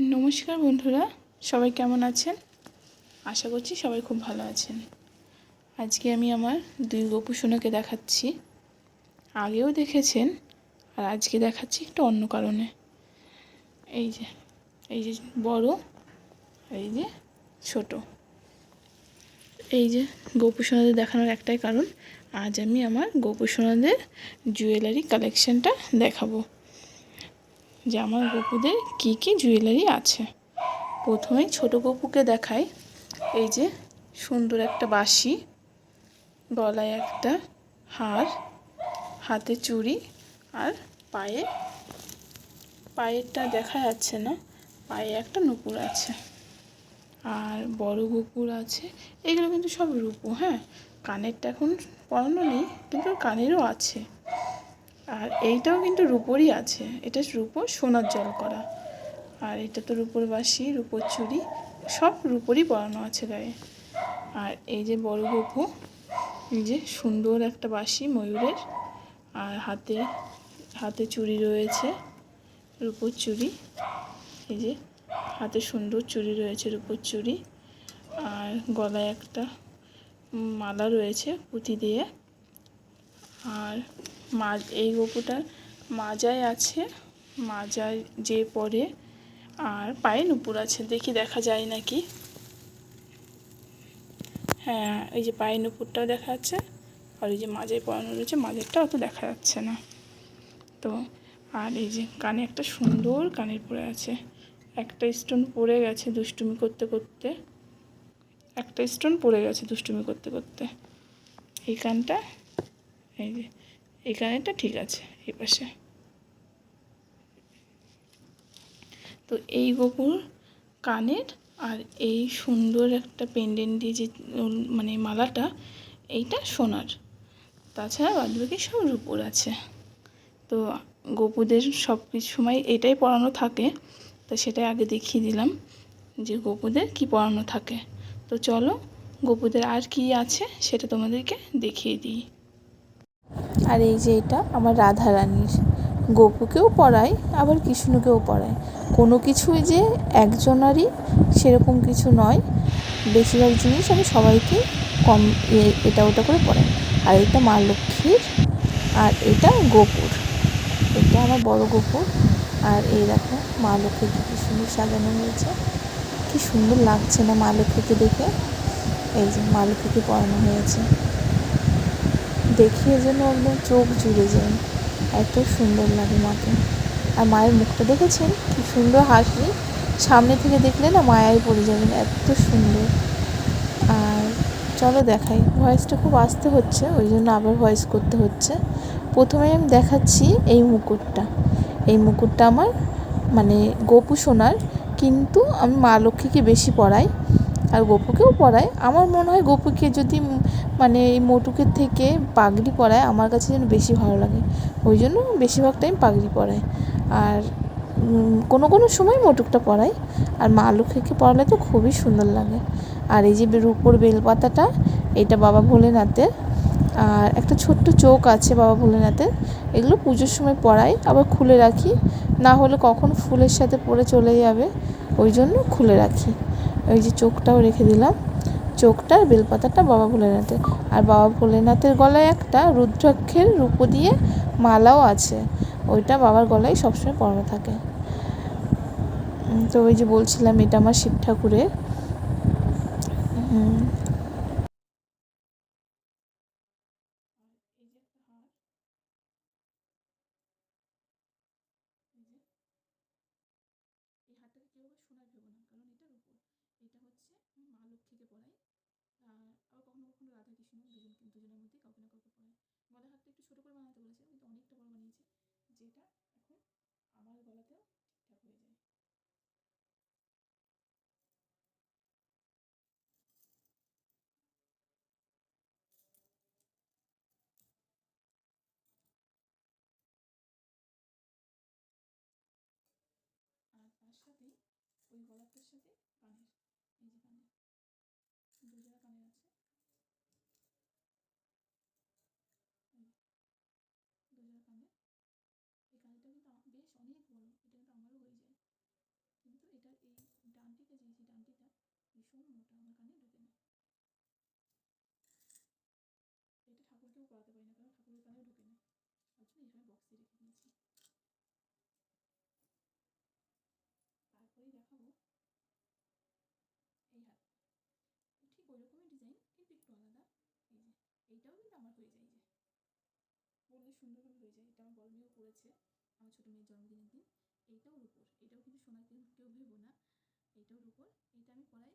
নমস্কার বন্ধুরা, সবাই কেমন আছেন? আশা করছি সবাই খুব ভালো আছেন। আজকে আমি আমার দুই গোপু সোনাকে দেখাচ্ছি। আগেও দেখেছেন, আর আজকে দেখাচ্ছি একটু অন্য কারণে। এই যে এই যে বড়, এই যে ছোট। এই যে গোপু সোনাদের দেখানোর একটাই কারণ, আজ আমি আমার গোপু সোনাদের জুয়েলারি কালেকশনটা দেখাবো। যে আমার গপুদের কি কি জুয়েলারি আছে। প্রথমেই ছোট গপুকে দেখাই। এই যে সুন্দর একটা বাঁশি, গলায় একটা হার, হাতে চুড়ি আর পায়ে, পায়েরটা দেখা যাচ্ছে না, পায়ে একটা নুপুর আছে। আর বড় গুপুর আছে, এগুলো কিন্তু সব রূপো হ্যাঁ? কানেরটা এখন পরানো নেই, কিন্তু কানেরও আছে। আর এইটাও কিন্তু রূপোরই আছে। এটা রূপো, সোনার জল করা। আর এটা তো রূপোর বাসি রূপোর চুড়ি সব রূপোরই পরানো আছে গায়ে। আর এই যে বড় গপু এই যে সুন্দর একটা বাসি ময়ূরের। আর হাতে হাতে চুড়ি রয়েছে রূপোর চুড়ি এই যে হাতে সুন্দর চুড়ি রয়েছে রূপোর চুড়ি আর গলায় একটা মালা রয়েছে পুঁতি দিয়ে। আর মা, এই গপুটার মাজায় আছে, মাজায় যে পরে আর পায়ে নুপুর আছে, দেখি দেখা যায় নাকি। হ্যাঁ এই যে পায়ে নুপুরটাও দেখা যাচ্ছে, আর এই যে মাজায় পরানো রয়েছে মাজারটা অত দেখা যাচ্ছে না। তো, আর এই যে কানে একটা সুন্দর কানের পরে আছে, একটা স্টোন পড়ে গেছে দুষ্টুমি করতে করতে, একটা স্টোন পড়ে গেছে দুষ্টুমি করতে করতে। এই কানটা, এই যে এই কানেরটা ঠিক আছে, এই পাশে। তো এই গোপুর কানের আর এই সুন্দর একটা পেন্ডেন্ট দিয়ে যে মানে মালাটা, এইটা সোনার। তাছাড়া বাদবাকি সব রূপোর আছে। তো গোপুদের সব কিছু সময় এটাই পড়ানো থাকে, তো সেটাই আগে দেখিয়ে দিলাম যে গোপুদের কি পড়ানো থাকে। তো চলো, গোপুদের আর কি আছে সেটা তোমাদেরকে দেখিয়ে দিই। আর এই যে এটা আমার রাধা রানীর গোপুকেও পড়ায়, আবার কৃষ্ণকেও পড়ায়। কোনো কিছুই যে একজনারই সেরকম কিছু নয়। বেশিরভাগ জিনিস আমি সবাইকে কম এটা ওটা করে পড়াই। আর এটা মা লক্ষ্মীর, আর এটা গোপুর। এটা আমার বড় গোপুর। আর এই দেখো, মা লক্ষ্মীকে কী সুন্দর সাজানো হয়েছে। কি সুন্দর লাগছে না মা লক্ষ্মীকে দেখে। এই যে মা লক্ষ্মীকে পড়ানো হয়েছে। দেখিয়ে যেন একদম চোখ জুড়ে যায়। এত সুন্দর লাগে মাকে। আর মায়ের মুখটা দেখেছেন? কি সুন্দর হাসি। সামনে থেকে দেখলে না মায়ায় পড়ে যাবেন, এত সুন্দর। আর চলো দেখাই। ভয়েসটা খুব আসতে হচ্ছে, ওই জন্য আবার ভয়েস করতে হচ্ছে। প্রথমে আমি দেখাচ্ছি এই মুকুটটা। এই মুকুটটা আমার মানে গোপু সোনার, কিন্তু আমি মা লক্ষ্মীকে বেশি পড়াই। আর গোপুকেও পড়ায়। আমার মনে হয় গোপুকে যদি মানে এই মোটুকের থেকে পাগড়ি পরায় আমার কাছে যেন বেশি ভালো লাগে। ওই জন্য বেশিরভাগ টাইম পাগড়ি পরায় আর কোনো কোনো সময় মোটুকটা পরাই আর মা লক্ষ্মীকে পরালে তো খুবই সুন্দর লাগে। আর এই যে রূপোর বেলপাতাটা, এটা বাবা ভোলেনাথের। আর একটা ছোট্ট চোখ আছে বাবা ভোলেনাথের। এগুলো পুজোর সময় পরাই আবার খুলে রাখি। না হলে কখন ফুলের সাথে পরে চলে যাবে, ওই জন্য খুলে রাখি। ওই যে চোখটাও রেখে দিলাম। চোখটার বেলপাতাটা বাবা ভোলেনাথের আর বাবা ভোলেনাথের গলায় একটা রুদ্রাক্ষের রূপ দিয়ে মালাও আছে। ওইটা বাবার গলায় সবসময় পরানো থাকে। তো ওই যে বলছিলাম, এটা আমার শিব ঠাকুরের এই হারটাকে কেউ আবার সোনার ভেবো না কারণ এটা রূপোর এটা হচ্ছে মা লক্ষ্মীকে পড়াই আবার কখনো কখনো রাধা কৃষ্ণ দুজন, দুজনের কাউকে না কাউকে পড়াই গলার একটু ছোটো করে বানাতে বলেছে, কিন্তু অনেকটা বড় বানিয়েছে, যেটা এখন আমার গলাতেও ঠিকঠাক হয়ে যায়। আর তার সাথেই ওই গলাটার সাথে ভীষণ মোটা আমার কানে ঢোকে না এটা ঠাকুরকেও করাতে পারি না, কারণ ঠাকুরের কানেও ঢোকে না ওই জন্য এই বক্সে রেখে দিয়েছি। তারপরেই দেখাবো এই হাত। ঠিক ওই রকমই ডিজাইন কিন্তু একটু আলাদা। এই যে, এইটাও কিন্তু আমার হয়ে যায় যে। বললে সুন্দরভাবে হয়ে যায়, এটা আমার বড় মেয়েও করেছে আমার ছোটো মেয়ের জন্মদিনের দিন। এইটাও রুপোর, এটাও কিন্তু সোনা কেউ ভেবো না। এইটাও রুপোর এটা আমি পড়াই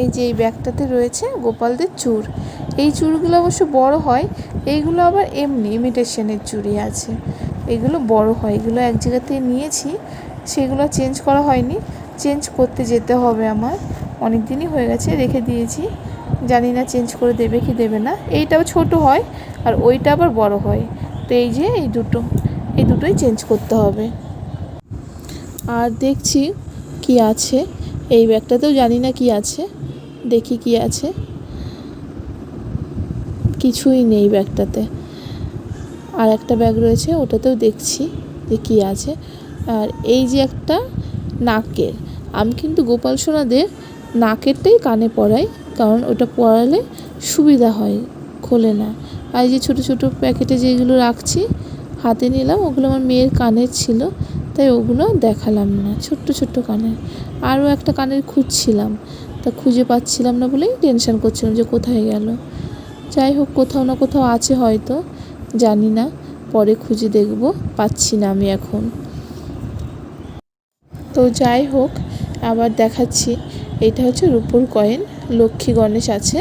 এই যে এই ব্যাগটাতে রয়েছে গোপালদের চুর। এই চুরগুলো অবশ্য বড় হয়, এইগুলো আবার এমনি ইমিটেশনের চুড়ি আছে। এগুলো বড় হয়, এগুলো এক জায়গা থেকে নিয়েছি, সেগুলো চেঞ্জ করা হয়নি। চেঞ্জ করতে যেতে হবে আমার। অনেক দিনই হয়ে গেছে, রেখে দিয়েছি। জানি না চেঞ্জ করে দেবে কি দেবে না। এইটাও ছোট হয় আর ওইটা আবার বড় হয়। তো এই যে এই দুটো, এই দুটোই চেঞ্জ করতে হবে। আর দেখছি কি আছে। এই ব্যাগটাতেও জানি না কি আছে। দেখি কি আছে। কিছুই নেই ব্যাগটাতে। আর একটা ব্যাগ রয়েছে, ওটাতেও দেখছি যে কী আছে। আর এই যে একটা নাকের, আমি কিন্তু গোপাল সোনাদের নাকেরটাই কানে পরাই, কারণ ওটা পরালে সুবিধা হয়, খোলে না। আর যে ছোটো ছোটো প্যাকেটে যেগুলো রাখছি, হাতে নিলাম, ওগুলো আমার মেয়ের কানের ছিল, তাই ওগুলো দেখালাম না, ছোট্ট ছোট্ট কানের। আরও একটা কানের খুঁজছিলাম তা খুঁজে পাচ্ছিলাম না বলেই টেনশন করছিলাম যে কোথায় গেল। যাই হোক, কোথাও না কোথাও আছে হয়তো, জানি না। পরে খুঁজে দেখব, পাচ্ছি না আমি এখন। তো যাই হোক, আবার দেখাচ্ছি। এটা হচ্ছে রূপোর কয়েন, লক্ষ্মী গণেশ আছে।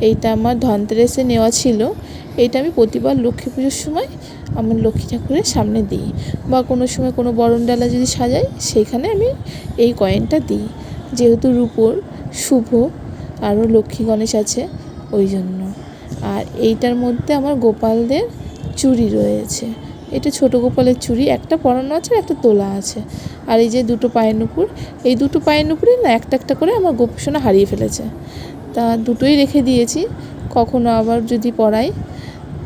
এইটা আমার ধনতেরাসে নেওয়া ছিল। এইটা আমি প্রতিবার লক্ষ্মী পুজোর সময় আমার লক্ষ্মী ঠাকুরের সামনে দিই। বা কোনো সময় কোনো বরণডালা যদি সাজাই, সেইখানে আমি এই কয়েনটা দিই। যেহেতু রূপোর শুভ, আরও লক্ষ্মী গণেশ আছে, ওই জন্য। আর এইটার মধ্যে আমার গোপালদের চুড়ি রয়েছে। এটা ছোট গোপালের চুড়ি, একটা পরানো আছে একটা তোলা আছে। আর এই যে দুটো পায়ের নুপুর, এই দুটো পায়ের নুপুরে না, একটা একটা করে আমার গোপসোনা হারিয়ে ফেলেছে। তা দুটোই রেখে দিয়েছি, কখনো আবার যদি পরাই।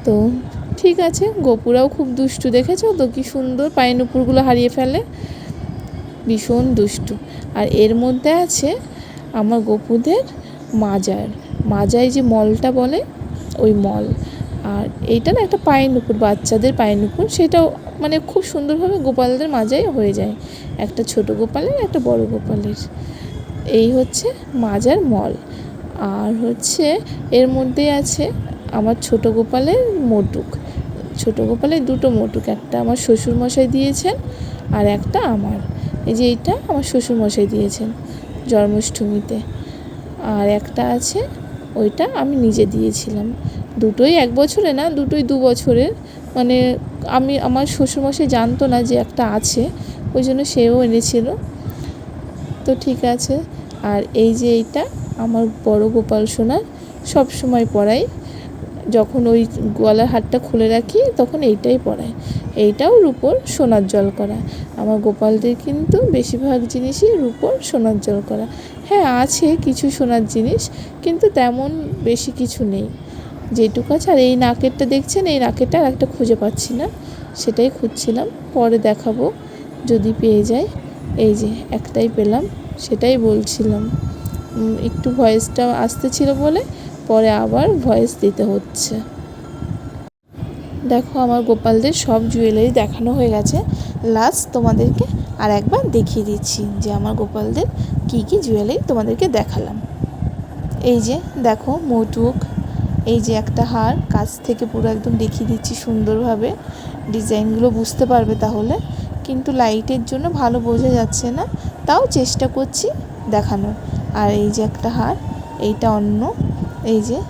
তো ঠিক আছে, গোপুরাও খুব দুষ্টু দেখেছ তো, কি সুন্দর পায়ের নুপুরগুলো হারিয়ে ফেলে। ভীষণ দুষ্টু। আর এর মধ্যে আছে আমার গপুদের মাজার। মাজায় যে মলটা বলে, ওই মল। আর এইটা না একটা পায়ের নুপুর, বাচ্চাদের পায়ের নুপুর, সেটাও মানে খুব সুন্দরভাবে গোপালদের মাজায় হয়ে যায়। একটা ছোট গোপালের, একটা বড় গোপালের। এই হচ্ছে মাজার মল। আর হচ্ছে এর মধ্যে আছে আমার ছোট গোপালের মোটুক। ছোট গোপালের দুটো মোটুক, একটা আমার শ্বশুরমশাই দিয়েছেন আর একটা আমার। এই যে এইটা আমার শ্বশুরমশাই দিয়েছেন। জন্মাষ্টমীতে। আর একটা আছে, ওইটা আমি নিজে দিয়েছিলাম। দুটোই এক বছরে না, দুটোই দু বছরের। মানে আমি, আমার শ্বশুরমশাই জানতো না যে একটা আছে, ওই জন্য সেও এনেছিল। তো ঠিক আছে, আর এই যে এইটা, আমার বড় গোপাল সোনার সব সময় পরাই যখন ওই গলার হারটা খুলে রাখি, তখন এইটাই পরাই এইটাও রূপোর সোনার জল করা। আমার গোপালদের কিন্তু বেশিরভাগ জিনিসই রূপোর সোনার জল করা। হ্যাঁ আছে কিছু সোনার জিনিস, কিন্তু তেমন বেশি কিছু নেই। যেটুকু আছে, আর এই নাকেরটা দেখছেন, এই নাকেরটা আর একটা খুঁজে পাচ্ছি না। সেটাই খুঁজছিলাম, পরে দেখাবো, যদি পেয়ে যাই। এই যে, একটাই পেলাম, সেটাই বলছিলাম। একটু ভয়েসটা আসতে ছিল বলে পরে আবার ভয়েস দিতে হচ্ছে। দেখো আমার গোপালদের সব জুয়েলারি দেখানো হয়ে গেছে। লাস্ট তোমাদেরকে আর একবার দেখিয়ে দিচ্ছি যে আমার গোপালদের কী কী জুয়েলারি তোমাদেরকে দেখালাম। এই যে দেখো মৌটুক এই যে একটা হার, কাছ থেকে পুরো একদম দেখিয়ে দিচ্ছি সুন্দরভাবে। ডিজাইনগুলো বুঝতে পারবে তাহলে, কিন্তু লাইটের জন্য ভালো বোঝা যাচ্ছে না। তাও চেষ্টা করছি দেখানোর। আর এই যে একটা হার, এইটা অন্য। এই যে,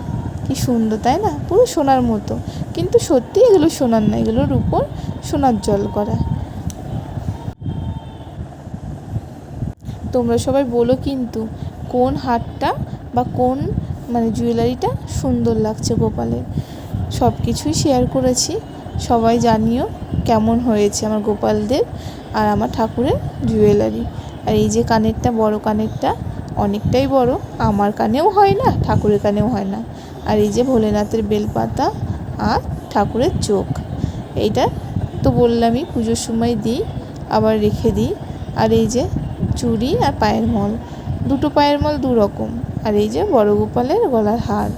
কি সুন্দর, তাই না? পুরো সোনার মতো। কিন্তু সত্যি এগুলো সোনার না, এগুলোর উপর সোনার জল করা। তোমরা সবাই বলো কিন্তু, কোন হারটা বা কোন মানে জুয়েলারিটা সুন্দর লাগছে গোপালের? সব কিছুই শেয়ার করেছি। সবাই জানিও কেমন হয়েছে আমার গোপালদের আর আমার ঠাকুরের জুয়েলারি। আর এই যে কানেরটা, বড় কানেরটা অনেকটাই বড়। আমার কানেও হয় না, ঠাকুরের কানেও হয় না। আর এই যে ভোলেনাথের বেলপাতা আর ঠাকুরের চোখ, এইটা তো বললামই, পুজোর সময় দিই, আবার রেখে দিই। আর এই যে চুড়ি আর পায়ের মল, দুটো পায়ের মল দু রকম আর এই যে বড় গোপালের গলার হার,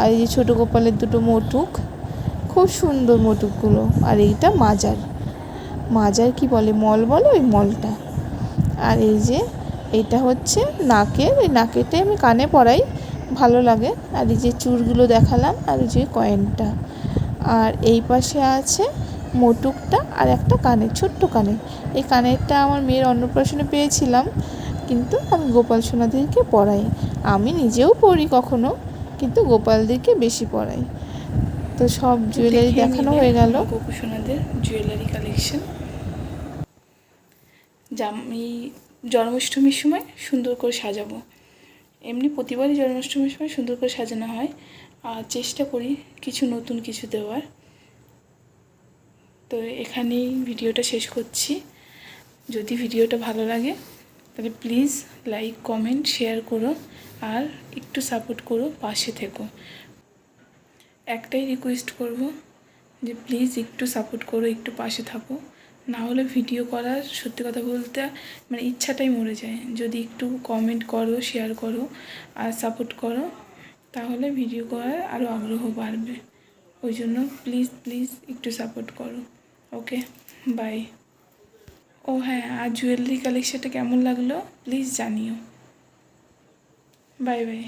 আর এই যে ছোটো গোপালের দুটো মটুক, খুব সুন্দর মটুকগুলো। আর এইটা মাজার মাজার কি বলে, মল বলে ওই মলটা। আর এই যে এইটা হচ্ছে নাকের ওই নাকেরটাই আমি কানে পরাই ভালো লাগে। আর এই যে চুরগুলো দেখালাম আর এই যে কয়েনটা। আর এই পাশে আছে মোটুকটা আর একটা কানের ছোট্ট কানের এই কানেরটা আমার মেয়ের অন্নপ্রাশনে পেয়েছিলাম কিন্তু আমি গোপাল সোনাদেরকে পরাই। আমি নিজেও পড়ি কখনো কিন্তু গোপালদেরকে বেশি পরাই। তো সব জুয়েলারি দেখানো হয়ে গেল। আমার গোপু সোনাদের জুয়েলারি কালেকশন জাম এই জন্মাষ্টমীর সময় সুন্দর করে সাজাবো। এমনি প্রতিবারই জন্মাষ্টমীর সময় সুন্দর করে সাজানো হয়। আর চেষ্টা করি কিছু নতুন কিছু দেওয়ার। তো এখানেই ভিডিওটা শেষ করছি। যদি ভিডিওটা ভালো লাগে, তাহলে প্লিজ লাইক কমেন্ট শেয়ার করো আর একটু সাপোর্ট করো, পাশে থেকো। একটাই রিকোয়েস্ট করব যে প্লিজ একটু সাপোর্ট করো, একটু পাশে থাকো। না হলে ভিডিও করার, সত্যি কথা বলতে মানে ইচ্ছাটাই মরে যায়। যদি একটু কমেন্ট করো শেয়ার করো আর সাপোর্ট করো, তাহলে ভিডিও করার আরও আগ্রহ বাড়বে। ওই জন্য প্লিজ প্লিজ একটু সাপোর্ট করো। ওকে বাই ও হ্যাঁ আর জুয়েলারি কালেকশনটা কেমন লাগল? প্লিজ জানিও। Bye bye